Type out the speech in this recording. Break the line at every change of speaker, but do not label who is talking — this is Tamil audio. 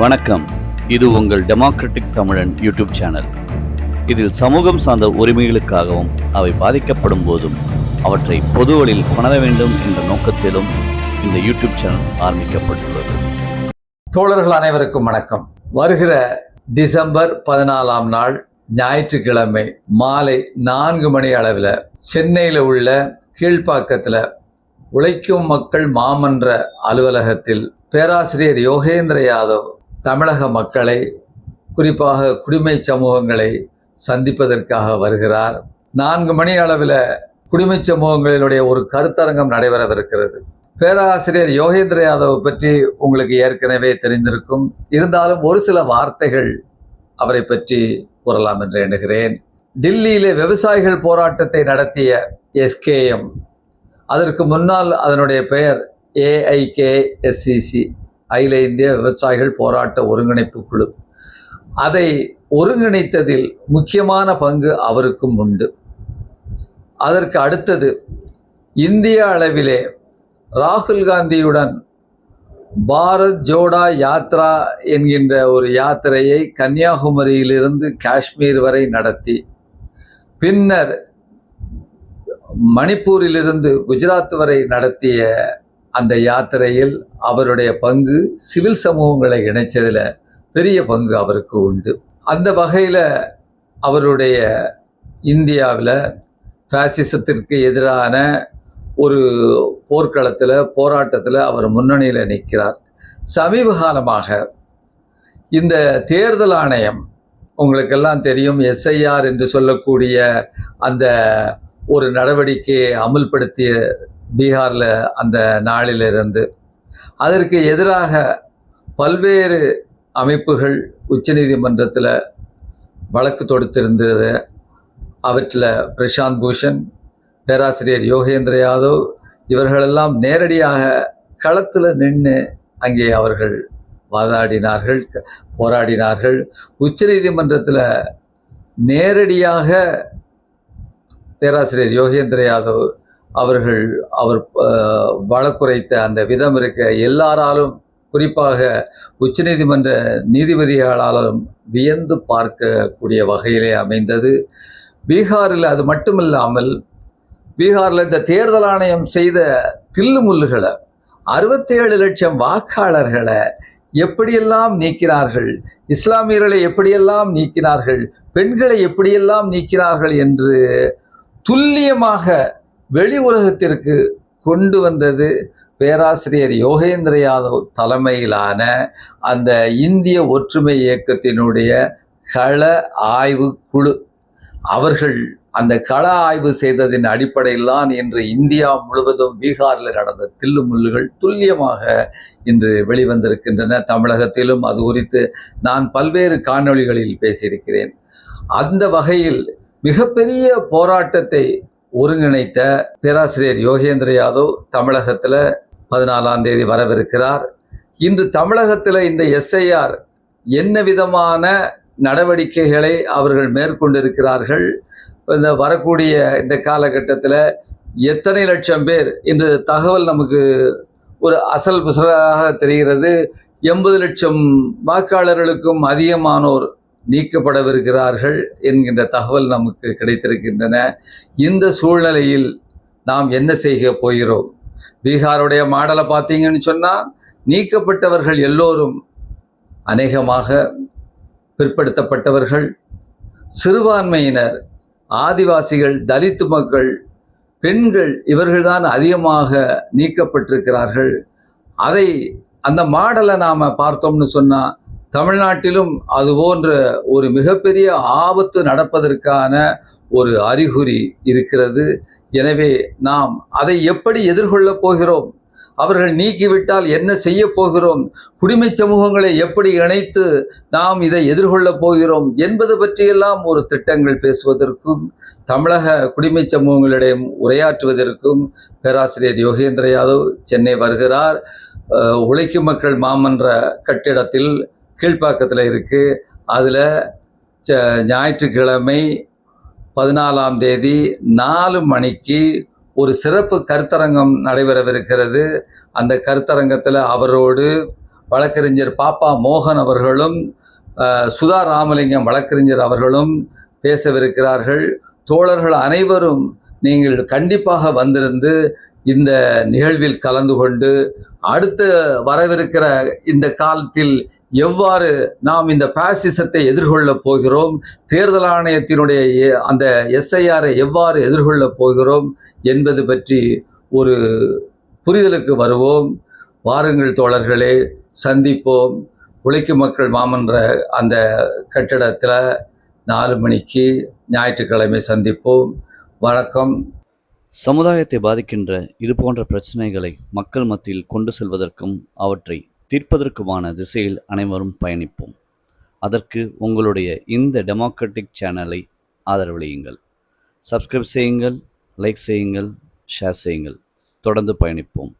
வணக்கம். இது உங்கள் டெமோக்ராட்டிக் தமிழன் யூடியூப் சேனல் இதில் சமூகம் சார்ந்த உரிமைகளுக்காகவும் அவை பாதிக்கப்படும் போதும் அவற்றை பொதுவழியில் கொணர வேண்டும் என்ற நோக்கத்திலும் இந்த யூடியூப் சேனல் ஆரம்பிக்கப்பட்டுள்ளது.
தோழர்கள் அனைவருக்கும் வணக்கம். வருகிற டிசம்பர் பதினாலாம் நாள் ஞாயிற்றுக்கிழமை மாலை நான்கு மணி அளவில் சென்னையில் உள்ள கீழ்ப்பாக்கத்தில் உழைக்கும் மக்கள் மாமன்ற அலுவலகத்தில் பேராசிரியர் யோகேந்திர யாதவ் தமிழக மக்களை குறிப்பாக குடிமை சமூகங்களை சந்திப்பதற்காக வருகிறார். நான்கு மணி அளவில் குடிமை சமூகங்களினுடைய ஒரு கருத்தரங்கம் நடைபெறவிருக்கிறது. பேராசிரியர் யோகேந்திர யாதவ் பற்றி உங்களுக்கு ஏற்கனவே தெரிந்திருக்கும். இருந்தாலும் ஒரு சில வார்த்தைகள் அவரை பற்றி கூறலாம் என்று எண்ணுகிறேன். டில்லியிலே விவசாயிகள் போராட்டத்தை நடத்திய எஸ்கேஎம் அதற்கு முன்னால் அதனுடைய பெயர் ஏஐகேஎஸ்சிசி அகில இந்திய விவசாயிகள் போராட்ட ஒருங்கிணைப்பு குழு. அதை ஒருங்கிணைத்ததில் முக்கியமான பங்கு அவருக்கும் உண்டு. அதற்கு அடுத்தது இந்திய அளவிலே ராகுல் காந்தியுடன் பாரத் ஜோடா யாத்ரா என்கின்ற ஒரு யாத்திரையை கன்னியாகுமரியிலிருந்து காஷ்மீர் வரை நடத்தி பின்னர் மணிப்பூரிலிருந்து குஜராத் வரை நடத்திய அந்த யாத்திரையில் அவருடைய பங்கு சிவில் சமூகங்களை இணைச்சதில் பெரிய பங்கு அவருக்கு உண்டு. அந்த வகையில் அவருடைய இந்தியாவில் ஃபேசிசத்திற்கு எதிரான ஒரு போர்க்களத்தில் போராட்டத்தில் அவர் முன்னணியில் நிற்கிறார். சமீப காலமாக இந்த தேர்தல் ஆணையம் உங்களுக்கெல்லாம் தெரியும் எஸ்ஐஆர் என்று சொல்லக்கூடிய அந்த ஒரு நடவடிக்கையை அமுல்படுத்திய பீகாரில் அந்த நாளிலிருந்து. அதற்கு எதிராக பல்வேறு அமைப்புகள் உச்சநீதிமன்றத்தில் வழக்கு தொடுத்திருந்தது. அவற்றில் பிரசாந்த் பூஷன் பேராசிரியர் யோகேந்திர யாதவ் இவர்களெல்லாம் நேரடியாக களத்தில் நின்று அங்கே அவர்கள் வாதாடினார்கள் போராடினார்கள். உச்சநீதிமன்றத்தில் நேரடியாக பேராசிரியர் யோகேந்திர யாதவ் அவர்கள் அவர் வழக்குரைத்த அந்த விதம் இருக்க எல்லாராலும் குறிப்பாக உச்சநீதிமன்ற நீதிபதிகளாலும் வியந்து பார்க்கக்கூடிய வகையிலே அமைந்தது. பீகாரில் அது மட்டுமில்லாமல் பீகாரில் இந்த தேர்தல் ஆணையம் செய்த தில்லுமுல்லுகளை அறுபத்தேழு லட்சம் வாக்காளர்களை எப்படியெல்லாம் நீக்கினார்கள் இஸ்லாமியர்களை எப்படியெல்லாம் நீக்கினார்கள் பெண்களை எப்படியெல்லாம் நீக்கினார்கள் என்று துல்லியமாக வெளி உலகத்திற்கு கொண்டு வந்தது பேராசிரியர் யோகேந்திர யாதவ் தலைமையிலான அந்த இந்திய ஒற்றுமை இயக்கத்தினுடைய கள ஆய்வு குழு. அவர்கள் அந்த கள ஆய்வு செய்ததின் அடிப்படையில் தான் இன்று இந்தியா முழுவதும் பீகாரில் நடந்த தில்லுமுல்லுகள் துல்லியமாக இன்று வெளிவந்திருக்கின்றன தமிழகத்திலும். அது குறித்து நான் பல்வேறு காணொளிகளில் பேசியிருக்கிறேன். அந்த வகையில் மிகப்பெரிய போராட்டத்தை ஒருங்கிணைத்த பேராசிரியர் யோகேந்திர யாதவ் தமிழகத்தில் பதினாலாம் தேதி வரவிருக்கிறார். இன்று தமிழகத்தில் இந்த எஸ்ஐஆர் என்ன விதமான நடவடிக்கைகளை அவர்கள் மேற்கொண்டிருக்கிறார்கள்? இந்த வரக்கூடிய இந்த காலகட்டத்தில் எத்தனை லட்சம் பேர்? இன்று தகவல் நமக்கு ஒரு அசல் புசலாக தெரிகிறது. எண்பது லட்சம் வாக்காளர்களுக்கும் அதிகமானோர் நீக்கப்படவிருக்கிறார்கள் என்கின்ற தகவல் நமக்கு கிடைத்திருக்கின்றன. இந்த சூழ்நிலையில் நாம் என்ன செய்ய போகிறோம்? பீகாருடைய மாடலை பார்த்தீங்கன்னு சொன்னால் நீக்கப்பட்டவர்கள் எல்லோரும் அநேகமாக பிற்படுத்தப்பட்டவர்கள். சிறுபான்மையினர் ஆதிவாசிகள் தலித்து மக்கள் பெண்கள் இவர்கள்தான் அதிகமாக நீக்கப்பட்டிருக்கிறார்கள். அதை அந்த மாடலை நாம் பார்த்தோம்னு சொன்னால் தமிழ்நாட்டிலும் அது போன்ற ஒரு மிகப்பெரிய ஆபத்து நடப்பதற்கான ஒரு அறிகுறி இருக்கிறது. எனவே நாம் அதை எப்படி எதிர்கொள்ளப் போகிறோம்? அவர்கள் நீக்கிவிட்டால் என்ன செய்ய போகிறோம்? குடிமை சமூகங்களை எப்படி இணைத்து நாம் இதை எதிர்கொள்ளப் போகிறோம்? என்பது பற்றியெல்லாம் ஒரு திட்டங்கள் பேசுவதற்கும் தமிழக குடிமை சமூகங்களிடம் உரையாற்றுவதற்கும் பேராசிரியர் யோகேந்திர யாதவ் சென்னை வருகிறார். உழைக்கும் மக்கள் மாமன்ற கட்டிடத்தில் கீழ்ப்பாக்கத்தில் இருக்குது அதில் ச ஞாயிற்றுக்கிழமை பதினாலாம் தேதி நாலு மணிக்கு ஒரு சிறப்பு கருத்தரங்கம் நடைபெறவிருக்கிறது. அந்த கருத்தரங்கத்தில் அவரோடு வழக்கறிஞர் பாப்பா மோகன் அவர்களும் சுதா ராமலிங்கம் வழக்கறிஞர் அவர்களும் பேசவிருக்கிறார்கள். தோழர்கள் அனைவரும் நீங்கள் கண்டிப்பாக வந்திருந்து இந்த நிகழ்வில் கலந்து கொண்டு அடுத்து வரவிருக்கிற இந்த காலத்தில் எவ்வாறு நாம் இந்த பாசிசத்தை எதிர்கொள்ளப் போகிறோம்? தேர்தல் ஆணையத்தினுடைய எ- அந்த எஸ்ஐஆரை எவ்வாறு எதிர்கொள்ளப் போகிறோம் என்பது பற்றி ஒரு புரிதலுக்கு வருவோம். வாருங்கள் தோழர்களே சந்திப்போம். உழைக்கும் மக்கள் மாமன்ற அந்த கட்டிடத்தில் நாலு மணிக்கு ஞாயிற்றுக்கிழமை சந்திப்போம். வணக்கம்.
சமுதாயத்தை பாதிக்கின்ற இது போன்ற பிரச்சனைகளை மக்கள் மத்தியில் கொண்டு செல்வதற்கும் அவற்றை தீர்ப்பதற்குமான திசையில் அனைவரும் பயணிப்போம். அதற்கு உங்களுடைய இந்த டெமோக்ராட்டிக் சேனலை ஆதரவளியுங்கள் சப்ஸ்கிரைப் செய்யுங்கள் லைக் செய்யுங்கள் ஷேர் செய்யுங்கள். தொடர்ந்து பயணிப்போம்.